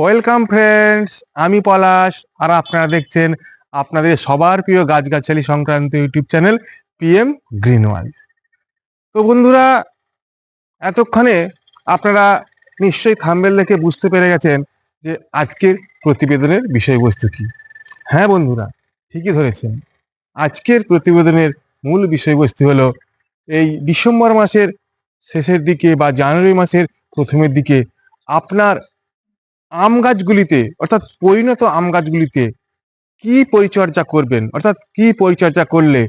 Welcome friends আমি পলাশ, আর আপনারা দেখছেন আপনাদের সবার প্রিয় গাছগাছালি সংক্রান্ত YouTube channel PM green world তো বন্ধুরা, এতক্ষণে আপনারা নিশ্চয়ই থাম্বেল দেখে বুঝতে পেরে গেছেন যে আজকের প্রতিবেদনের বিষয়বস্তু কি। হ্যাঁ বন্ধুরা, ঠিকই ধরেছেন। আজকের প্রতিবেদনের মূল বিষয়বস্তু হলো এই ডিসেম্বর মাসের শেষের দিকে বা জানুয়ারি মাসের প্রথমের দিকে আপনার আম গাছগুলিতে, অর্থাৎ পরিণত আম গাছগুলিতে কি পরিচর্যা করবেন? অর্থাৎ কি পরিচর্যা করলে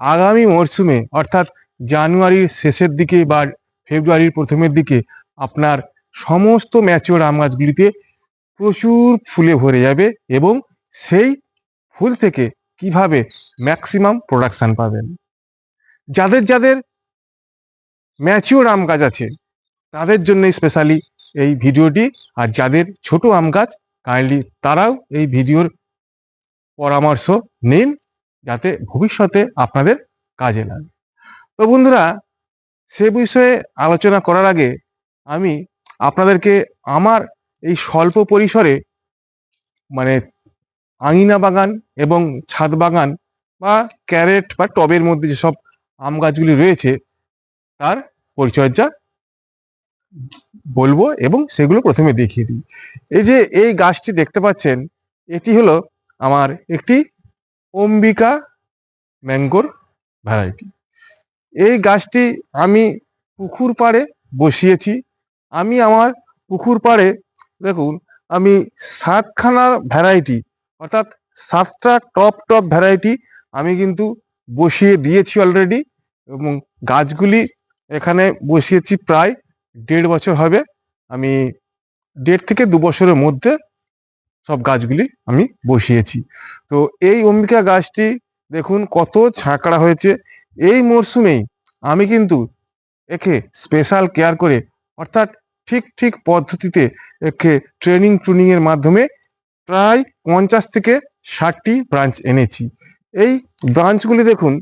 আগামী মরশুমে অর্থাৎ জানুয়ারির শেষের দিকে বা ফেব্রুয়ারির প্রথমের দিকে আপনার সমস্ত ম্যাচিওর আম গাছগুলিতে প্রচুর ফুলে ভরে যাবে এবং সেই ফুল থেকে কীভাবে ম্যাক্সিমাম প্রোডাকশন পাবেন? যাদের যাদের ম্যাচিওর আম গাছ আছে, তাদের জন্য স্পেশালি এই ভিডিওটি আর যাদের ছোট আম গাছ, কাইন্ডলি তারাও এই ভিডিওর পরামর্শ নিন যাতে ভবিষ্যতে আপনাদের কাজে লাগে। তো বন্ধুরা, সে বিষয়ে আলোচনা করার আগে আমি আপনাদেরকে আমার এই স্বল্প পরিসরে মানে আঙিনা বাগান এবং ছাদ বাগান বা ক্যারেট বা টবের মধ্যে যেসব আম গাছগুলি রয়েছে, তার পরিচর্যা বলব এবং সেগুলো প্রথমে দেখিয়ে দিই। এই যে এই গাছটি দেখতে পাচ্ছেন, এটি হলো আমার একটি অম্বিকা ম্যাঙ্গোর ভ্যারাইটি। এই গাছটি আমি পুকুর পাড়ে বসিয়েছি। আমি আমার পুকুর পাড়ে, দেখুন, আমি সাতখানার ভ্যারাইটি, অর্থাৎ সাতটা টপ টপ ভ্যারাইটি আমি কিন্তু বসিয়ে দিয়েছি অলরেডি এবং গাছগুলি এখানে বসিয়েছি প্রায় দেড় বছর হবে, আমি দেড় থেকে দু বছরের মধ্যে সব গাছগুলি আমি বসিয়েছি। তো এই অম্বিকা গাছটি দেখুন কত ছাঁকড়া হয়েছে। এই মরশুমেই আমি কিন্তু একে স্পেশাল কেয়ার করে, অর্থাৎ ঠিক ঠিক পদ্ধতিতে একে ট্রেনিং ট্রুনিং এর মাধ্যমে প্রায় পঞ্চাশ থেকে ষাটটি ব্রাঞ্চ এনেছি। এই ব্রাঞ্চগুলি দেখুন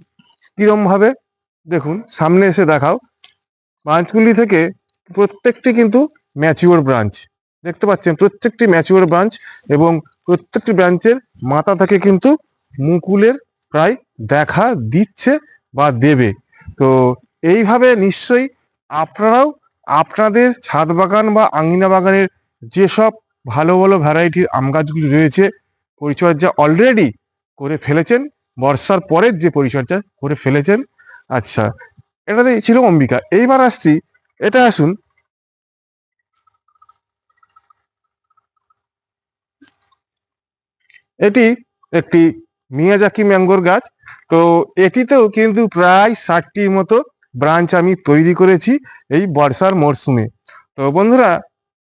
কিরমভাবে, দেখুন সামনে এসে দেখাও। ব্রাঞ্চগুলি থেকে প্রত্যেকটি কিন্তু ম্যাচিওর ব্রাঞ্চ দেখতে পাচ্ছেন, প্রত্যেকটি ম্যাচিওর ব্রাঞ্চ এবং প্রত্যেকটি ব্রাঞ্চের মাথা থেকে কিন্তু মুকুলের প্রায় দেখা দিচ্ছে বা দেবে। তো এইভাবে নিশ্চয়ই আপনারাও আপনাদের ছাদ বাগান বা আঙিনা বাগানের যেসব ভালো ভালো ভ্যারাইটির আম গাছগুলি রয়েছে, পরিচর্যা অলরেডি করে ফেলেছেন, বর্ষার পরের যে পরিচর্যা করে ফেলেছেন আচ্ছা এটাতে ছিল অম্বিকা। এইবার আসছি এটা আসুন। এটি একটি মিয়াজাকি ম্যাঙ্গোর গাছ। তো এটিতেও কিন্তু প্রায় ষাটটির মতো ব্রাঞ্চ আমি তৈরি করেছি এই বর্ষার মরশুমে তো বন্ধুরা,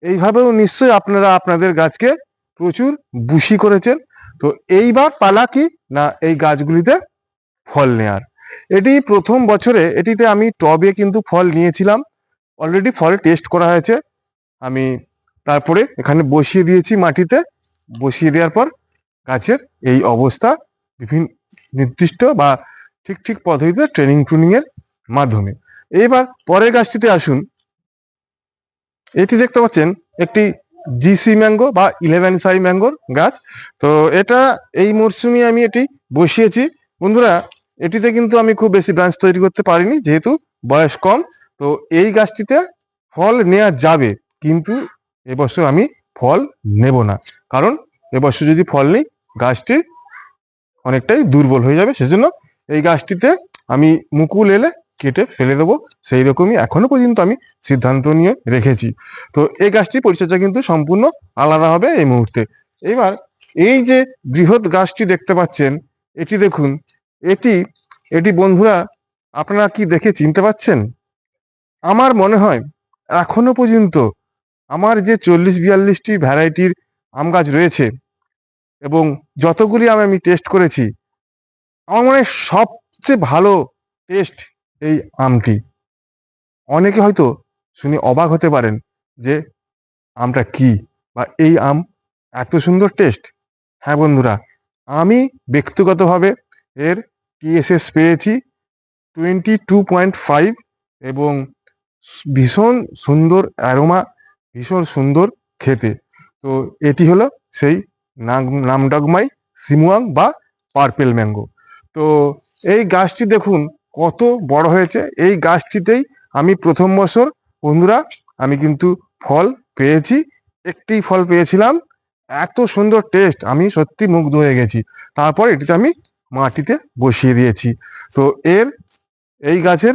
এইভাবেও নিশ্চয়ই আপনারা আপনাদের গাছকে প্রচুর বুশি করেছেন। তো এইবার পালা কি না এই গাছগুলিতে ফল নেয়ার? এটি প্রথম বছরে এটিতে আমি টবে কিন্তু ফল নিয়েছিলাম। অলরেডি ফল টেস্ট করা হয়েছে। আমি তারপরে এখানে বসিয়ে দিয়েছি মাটিতে। বসিয়ে দেওয়ার পর গাছের এই অবস্থা বিভিন্ন নির্দিষ্ট বা ঠিক ঠিক পদ্ধতিতে ট্রেনিং ট্রুনিং এর মাধ্যমে। এইবার পরের গাছটিতে আসুন। এটি দেখতে পাচ্ছেন, একটি জিসি ম্যাঙ্গো বা ইলেভেন সাই ম্যাঙ্গোর গাছ। তো এটা এই মরশুমে আমি এটি বসিয়েছি। বন্ধুরা, এটিতে কিন্তু আমি খুব বেশি ব্রাঞ্চ তৈরি করতে পারিনি, যেহেতু বয়স কম। তো এই গাছটিতে ফল নেওয়া যাবে, কিন্তু এবছর আমি ফল নেব না। কারণ এবছর যদি ফল নেই, গাছটি অনেকটাই দুর্বল হয়ে যাবে। সেজন্য এই গাছটিতে আমি মুকুল এলে কেটে ফেলে দেবো। সেই রকমই এখনও পর্যন্ত আমি সিদ্ধান্ত নিয়ে রেখেছি। তো এই গাছটির পরিচর্যা কিন্তু সম্পূর্ণ আলাদা হবে এই মুহূর্তে। এবার এই যে বৃহৎ গাছটি দেখতে পাচ্ছেন, এটি দেখুন, এটি এটি বন্ধুরা, আপনারা কি দেখে চিনতে পাচ্ছেন? আমার মনে হয় এখনও পর্যন্ত আমার যে চল্লিশ বিয়াল্লিশটি ভ্যারাইটির আম গাছ রয়েছে এবং যতগুলি আম আমি টেস্ট করেছি, আমার মনে হয় সবচেয়ে ভালো টেস্ট এই আমটি। অনেকে হয়তো শুনে অবাক হতে পারেন যে আমটা কি বা এই আম এত সুন্দর টেস্ট হ্যাঁ বন্ধুরা, আমি ব্যক্তিগতভাবে এর টিএসএস পেয়েছি টোয়েন্টি টু পয়েন্ট ফাইভ এবং ভীষণ সুন্দর অ্যারোমা ভীষণ সুন্দর খেতে। তো এটি হলো সেই নাম- নামডগমাই, সিমুয়াং বা পার্পেল ম্যাঙ্গো। তো এই গাছটি দেখুন, কত বড় হয়েছে। এই গাছটিতেই আমি প্রথম বছর, বন্ধুরা, আমি কিন্তু ফল পেয়েছি। একটি ফল পেয়েছিলাম, এত সুন্দর টেস্ট আমি সত্যি মুগ্ধ হয়ে গেছি। তারপর এটিতে আমি মাটিতে বসিয়ে দিয়েছি। তো এর, এই গাছের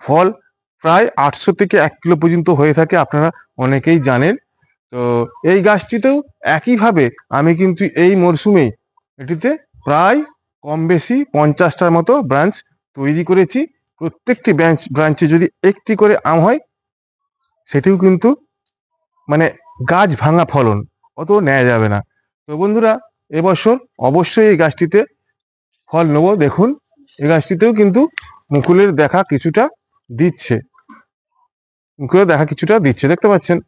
ফল প্রায় আটশো থেকে এক কিলো পর্যন্ত হয়ে থাকে, আপনারা অনেকেই জানেন। তো এই গাছটিতেও একইভাবে আমি কিন্তু এই মরশুমেই এটিতে প্রায় কম বেশি পঞ্চাশটার মতো ব্রাঞ্চ তৈরি করেছি। প্রত্যেকটি ব্রাঞ্চ, ব্রাঞ্চে যদি একটি করে আম হয়, সেটিও কিন্তু মানে গাছ ভাঙা ফলন, অত নেওয়া যাবে না। তো বন্ধুরা এবছর অবশ্যই এই গাছটিতে ফল নেব। দেখুন এই গাছটিতেও কিন্তু মুকুলের দেখা কিছুটা দিচ্ছে। মুকুলের দেখা কিছুটা দিচ্ছে, দেখতে পাচ্ছেন?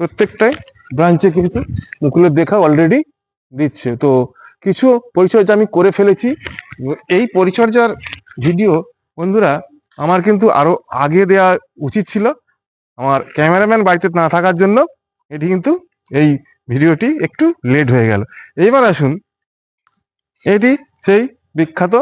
প্রত্যেকটাই ব্রাঞ্চে কিন্তু মুকুলের দেখা অলরেডি দিচ্ছে। তো কিছু পরিচর্যা আমি করে ফেলেছি। এই পরিচর্যার ভিডিও বন্ধুরা, আমার কিন্তু আরও আগে দেওয়া উচিত ছিল। আমার ক্যামেরাম্যান বাড়িতে না থাকার জন্য এটি কিন্তু এই ভিডিওটি একটু লেট হয়ে গেল। এইবার আসুন, এটি সেই বিখ্যাত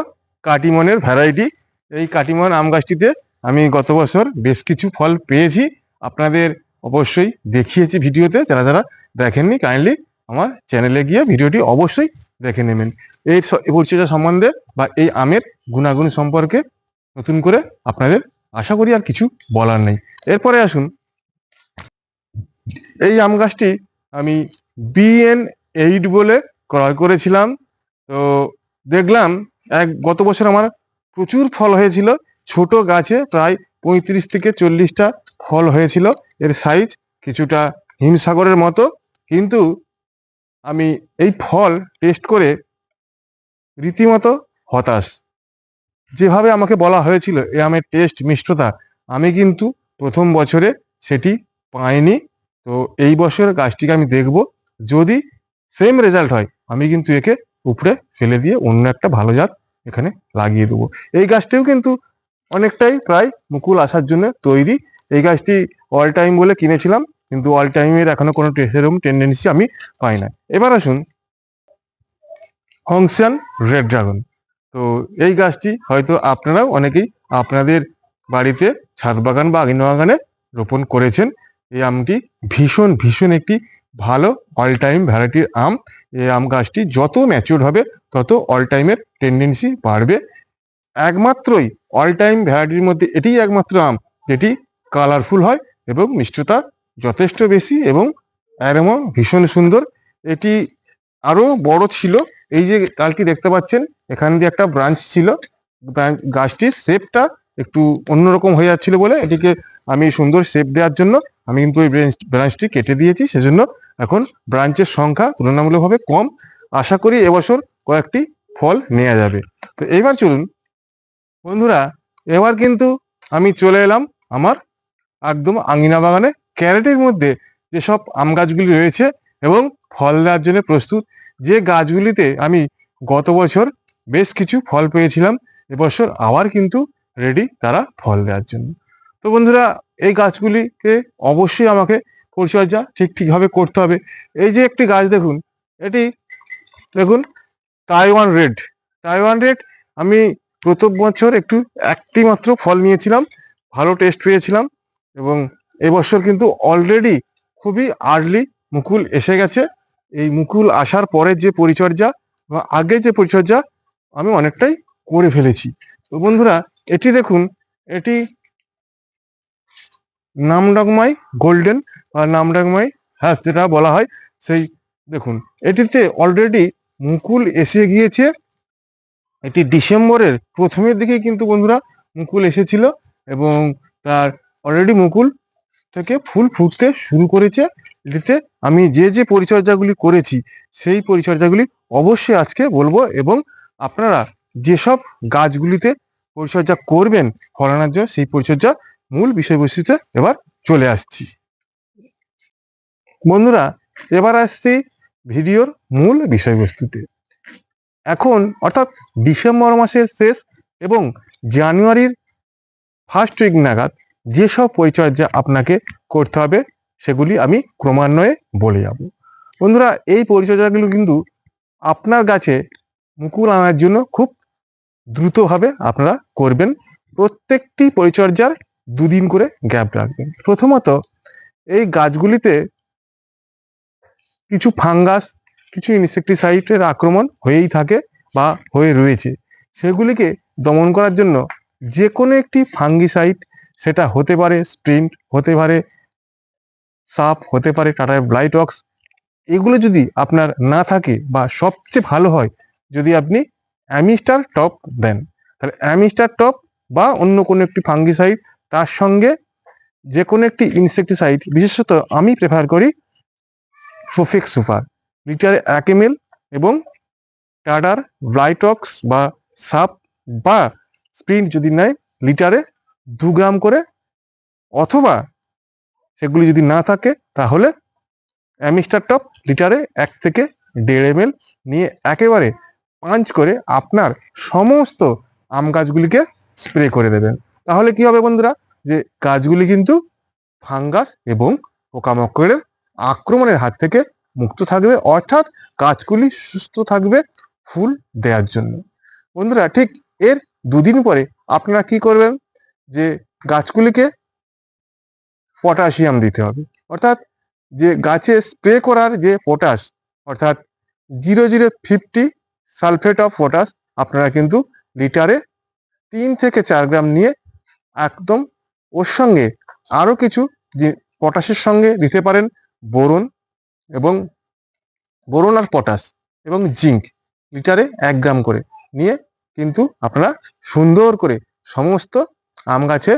কাটিমনের ভ্যারাইটি এই কাটিমন আম গাছটিতে আমি গত বছর বেশ কিছু ফল পেয়েছি। আপনাদের অবশ্যই দেখিয়েছি ভিডিওতে। যারা যারা দেখেননি কাইন্ডলি আমার চ্যানেলে গিয়ে ভিডিওটি অবশ্যই দেখে নেবেন। এই পরিচর্যা সম্বন্ধে বা এই আমের গুণাগুণ সম্পর্কে নতুন করে আপনাদের আশা করি আর কিছু বলার নেই। এরপরে আসুন। এই আম গাছটি আমি বিএন এইট বলে ক্রয় করেছিলাম। তো দেখলাম, এক, গত বছর আমার প্রচুর ফল হয়েছিল। ছোট গাছে প্রায় পঁয়ত্রিশ থেকে চল্লিশটা ফল হয়েছিল। এর সাইজ কিছুটা হিমসাগরের মতো। কিন্তু আমি এই ফল টেস্ট করে রীতিমতো হতাশ। যেভাবে আমাকে বলা হয়েছিল এ আমের টেস্ট মিষ্টতা, আমি কিন্তু প্রথম বছরে সেটি পাইনি। তো এই বছর গাছটিকে আমি দেখব। যদি সেম রেজাল্ট হয়, আমি কিন্তু একে উপরে ফেলে দিয়ে অন্য একটা ভালো জাত এখানে লাগিয়ে দেবো। এই গাছটিও কিন্তু অনেকটাই প্রায় মুকুল আসার জন্য তৈরি। এই গাছটি অল টাইম বলে কিনেছিলাম, কিন্তু অল টাইমের এখনও কোনো সেরকম টেন্ডেন্সি আমি পাই না এবার আসুন হংসিয়ান রেড ড্রাগন তো এই গাছটি হয়তো আপনারাও অনেকেই আপনাদের বাড়িতে ছাদ বাগান বা আঙিনা বাগানে রোপণ করেছেন। এই আমটি ভীষণ ভীষণ একটি ভালো অল টাইম ভ্যারাইটির আম। এই আম গাছটি যত ম্যাচিওর হবে, তত অল টাইমের টেন্ডেন্সি বাড়বে। একমাত্রই অল টাইম ভ্যারাইটির মধ্যে এটিই একমাত্র আম, যেটি কালারফুল হয় এবং মিষ্টতা যথেষ্ট বেশি এবং অ্যারোমা ভীষণ সুন্দর। এটি আরও বড় ছিল, এই যে কালকে দেখতে পাচ্ছেন, এখান দিয়ে একটা ব্রাঞ্চ ছিল ব্রাঞ্চ গাছটির শেপটা একটু অন্যরকম হয়ে যাচ্ছিল বলে এটিকে আমি সুন্দর শেপ দেওয়ার জন্য আমি কিন্তু ওই ব্রাঞ্চ ব্রাঞ্চটি কেটে দিয়েছি, সেজন্য এখন ব্রাঞ্চের সংখ্যা তুলনামূলকভাবে কম। আশা করি এবছর কয়েকটি ফল নেওয়া যাবে। তো এইবার চলুন বন্ধুরা, এবার কিন্তু আমি চলে এলাম আমার একদম আঙিনা বাগানে ক্যারেটের মধ্যে যেসব আম গাছগুলি রয়েছে এবং ফল দেওয়ার জন্য প্রস্তুত। যে গাছগুলিতে আমি গত বছর বেশ কিছু ফল পেয়েছিলাম এবছর আবার কিন্তু রেডি তারা ফল দেওয়ার জন্য। তো বন্ধুরা, এই গাছগুলিকে অবশ্যই আমাকে পরিচর্যা ঠিক ঠিকভাবে করতে হবে। এই যে একটি গাছ দেখুন, এটি দেখুন তাইওয়ান রেড তাইওয়ান রেড আমি প্রথম বছর একটু একটি মাত্র ফল নিয়েছিলাম, ভালো টেস্ট পেয়েছিলাম এবং এবছর কিন্তু অলরেডি খুবই আর্লি মুকুল এসে গেছে। এই মুকুল আসার পরে যে পরিচর্যা বা আগে যে পরিচর্যা আমি অনেকটাই করে ফেলেছি। তো বন্ধুরা, এটি দেখুন, এটি নামডাকমাই গোল্ডেন বা নামডাকমাই হ্যাঁ যেটা বলা হয়, সেই দেখুন, এটিতে অলরেডি মুকুল এসে গিয়েছে। এটি ডিসেম্বরের প্রথমের দিকে কিন্তু বন্ধুরা মুকুল এসেছিল এবং তার অলরেডি মুকুল থেকে ফুল ফুটতে শুরু করেছে। এটিতে আমি যে যে পরিচর্যাগুলি করেছি, সেই পরিচর্যাগুলি অবশ্যই আজকে বলব এবং আপনারা যেসব গাছগুলিতে পরিচর্যা করবেন ফলানোর জন্য, সেই পরিচর্যা মূল বিষয়বস্তুতে এবার চলে আসছি। বন্ধুরা, এবার আসছি ভিডিওর মূল বিষয়বস্তুতে। এখন অর্থাৎ ডিসেম্বর মাসের শেষ এবং জানুয়ারির ফার্স্ট উইক নাগাদ যেসব পরিচর্যা আপনাকে করতে হবে, সেগুলি আমি ক্রমান্বয়ে বলে যাব। বন্ধুরা, এই পরিচর্যাগুলো কিন্তু আপনার গাছে মুকুল আনার জন্য খুব দ্রুতভাবে আপনারা করবেন। প্রত্যেকটি পরিচর্যার দুদিন করে গ্যাপ রাখবেন। প্রথমত, এই গাছগুলিতে কিছু ফাঙ্গাস কিছু ইনসেকটিসাইডের আক্রমণ হয়েই থাকে বা হয়ে রয়েছে। সেগুলিকে দমন করার জন্য যে কোনো একটি ফাঙ্গিসাইড সেটা হতে পারে স্প্রিন্ট হতে পারে সাপ হতে পারে টাটার ব্লাইটক্স এগুলো যদি আপনার না থাকে বা সবচেয়ে ভালো হয়, যদি আপনি অ্যামিস্টার টপ দেন, তাহলে অ্যামিস্টার টপ বা অন্য কোনো একটি ফাঙ্গিসাইড তার সঙ্গে যে কোনো একটি ইনসেকটিসাইড বিশেষত আমি প্রেফার করি ফোফিক সুপার লিটারে এক এম এবং টাডার ব্লাইটক্স বা সাপ বা স্প্রিন্ট যদি নেয় লিটারে দু গ্রাম করে। অথবা সেগুলি যদি না থাকে, তাহলে অ্যামিস্টার টপ লিটারে এক থেকে দেড় এম নিয়ে একেবারে পাঞ্চ করে আপনার সমস্ত আম গাছগুলিকে স্প্রে করে দেবেন। তাহলে কি হবে বন্ধুরা? যে গাছগুলি কিন্তু ফাঙ্গাস এবং পোকামাকড়ের আক্রমণের হাত থেকে মুক্ত থাকবে, অর্থাৎ গাছগুলি সুস্থ থাকবে ফুল দেওয়ার জন্য। বন্ধুরা, ঠিক এর দুদিন পরে আপনারা কি করবেন? যে গাছগুলিকে পটাশিয়াম দিতে হবে। অর্থাৎ যে গাছে স্প্রে করার যে পটাশ, অর্থাৎ zero zero fifty sulphate of potash, আপনারা কিন্তু লিটারে তিন থেকে চার গ্রাম নিয়ে একদম ওর সঙ্গে আরও কিছু পটাশের সঙ্গে দিতে পারেন। বোরন এবং বোরন আর পটাশ এবং জিঙ্ক লিটারে এক গ্রাম করে নিয়ে কিন্তু আপনারা সুন্দর করে সমস্ত আম গাছে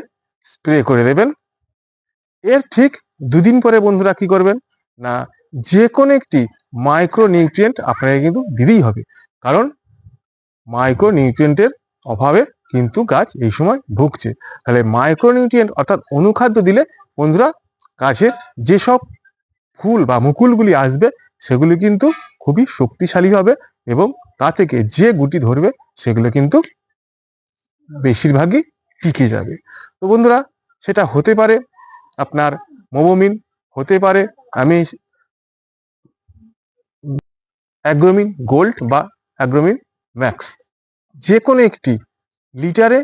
স্প্রে করে দেবেন। এর ঠিক দুদিন পরে বন্ধুরা কি করবেন? না যে কোনো একটি মাইক্রো নিউট্রিয়েন্ট আপনাকে কিন্তু দিতেই হবে। কারণ মাইক্রো নিউট্রিয়েন্টের অভাবে কিন্তু গাছ এই সময় ভুগছে। তাহলে মাইক্রো নিউট্রিয়েন্ট অর্থাৎ অনুখাদ্য দিলে বন্ধুরা গাছের যেসব ফুল বা মুকুলগুলি আসবে, সেগুলি কিন্তু খুবই শক্তিশালী হবে এবং তা থেকে যে গুটি ধরবে, সেগুলো কিন্তু বেশিরভাগই টিকে যাবে। তো বন্ধুরা, সেটা হতে পারে আপনার মোমোমিন, হতে পারে আমি অ্যাগ্রোমিন গোল্ড বা অ্যাগ্রোমিন ম্যাক্স। যে কোনো একটি লিটারে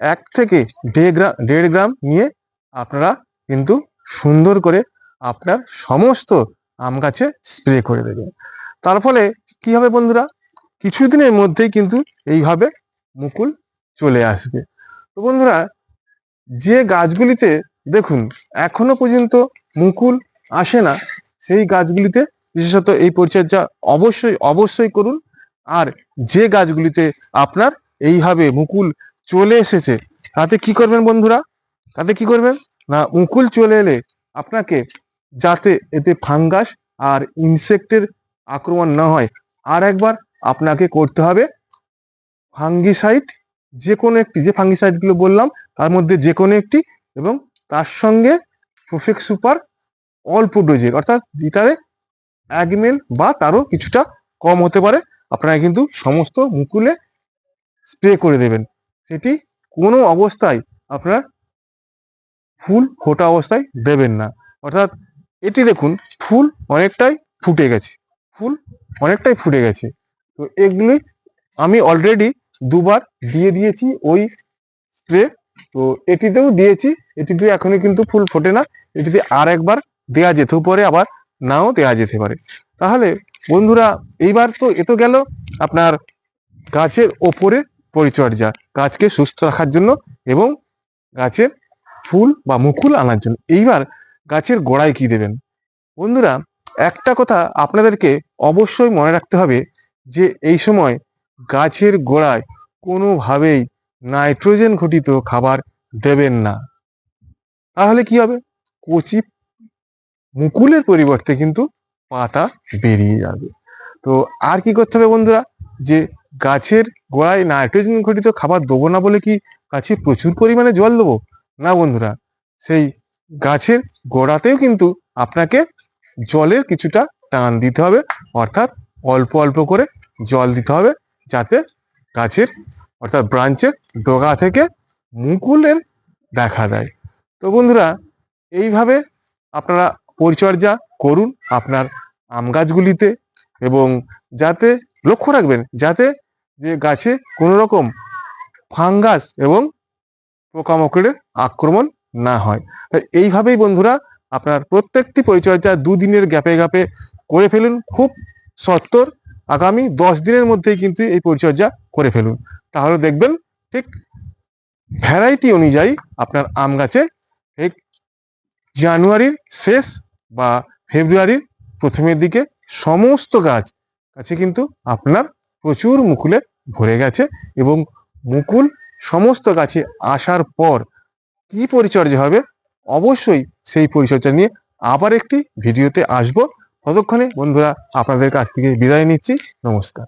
এক থেকে দেড় গ্রাম দেড় গ্রাম নিয়ে আপনারা কিন্তু সুন্দর করে আপনার সমস্ত আম গাছে স্প্রে করে দেবেন তার ফলে কি হবে বন্ধুরা? কিছুদিনের মধ্যেই কিন্তু এইভাবে মুকুল চলে আসবে। তো বন্ধুরা, যে গাছগুলিতে দেখুন, এখনও পর্যন্ত মুকুল আসে না, সেই গাছগুলিতে বিশেষত এই পরিচর্যা অবশ্যই অবশ্যই করুন। আর যে গাছগুলিতে আপনার এইভাবে মুকুল চলে এসেছে, তাতে কি করবেন বন্ধুরা? তাতে কি করবেন? না, মুকুল চলে এলে আপনাকে যাতে এতে ফাঙ্গাস আর ইনসেক্টের আক্রমণ না হয়। আর একবার আপনাকে করতে হবে ফাঙ্গিসাইড যে কোনো একটি, যে ফাঙ্গিসাইডগুলো বললাম, তার মধ্যে যে কোনো একটি এবং তার সঙ্গে প্রোফেক সুপার অল্প ডোজে অর্থাৎ লিটারে এক এম বা তারও কিছুটা কম হতে পারে। আপনারা কিন্তু সমস্ত মুকুলে স্প্রে করে দেবেন। সেটি কোনো অবস্থায় আপনার ফুল ফোটা অবস্থায় দেবেন না। অর্থাৎ এটি দেখুন, ফুল অনেকটাই ফুটে গেছে। ফুল অনেকটাই ফুটে গেছে। তো এগুলি আমি অলরেডি দুবার দিয়ে দিয়েছি ওই স্প্রে তো এটিতেও দিয়েছি, এটিতে এখনই কিন্তু ফুল ফোটে না। এটিতে আর একবার দেয়া যেতেও পারে, আবার নাও দেয়া যেতে পারে। তাহলে বন্ধুরা, এইবার তো এ তো গেল আপনার গাছের ওপরে পরিচর্যা, গাছকে সুস্থ রাখার জন্য এবং গাছের ফুল বা মুকুল আনার জন্য। এইবার গাছের গোড়ায় কি দেবেন? বন্ধুরা, একটা কথা আপনাদেরকে অবশ্যই মনে রাখতে হবে যে এই সময় গাছের গোড়ায় কোনোভাবেই নাইট্রোজেন ঘটিত খাবার দেবেন না। তাহলে কি হবে? কচি মুকুলের পরিবর্তে কিন্তু পাতা বেরিয়ে যাবে। তো আর কি করতে হবে বন্ধুরা? যে গাছের গোড়ায় নাইট্রোজেন ঘটিত খাবার দেবো না বলে কি গাছে প্রচুর পরিমাণে জল দেবো? না বন্ধুরা, সেই গাছের গোড়াতেও কিন্তু আপনাকে জলের কিছুটা টান দিতে হবে। অর্থাৎ অল্প অল্প করে জল দিতে হবে যাতে গাছের অর্থাৎ ব্রাঞ্চের ডগা থেকে মুকুলের দেখা দেয় তো বন্ধুরা, এইভাবে আপনারা পরিচর্যা করুন আপনার আম গাছগুলিতে এবং যাতে লক্ষ্য রাখবেন যাতে যে গাছে কোনো রকম ফাঙ্গাস এবং পোকামাকড়ের আক্রমণ না হয়। এইভাবেই বন্ধুরা আপনার প্রত্যেকটি পরিচর্যা দুদিনের গ্যাপে গ্যাপে করে ফেলুন, খুব সত্তর, আগামী দশ দিনের মধ্যেই কিন্তু এই পরিচর্যা করে ফেলুন। তাহলে দেখবেন ঠিক ভ্যারাইটি অনুযায়ী আপনার আম গাছে ঠিক জানুয়ারির শেষ বা ফেব্রুয়ারির প্রথমের দিকে সমস্ত গাছ গাছে কিন্তু আপনার প্রচুর মুকুলে ভরে গেছে এবং মুকুল সমস্ত গাছে আসার পর কি পরিচর্যা হবে? অবশ্যই সেই পরিচর্যা নিয়ে আবার একটি ভিডিওতে আসব। ততক্ষণে বন্ধুরা, আপনাদের কাছ থেকে বিদায় নিচ্ছি। নমস্কার।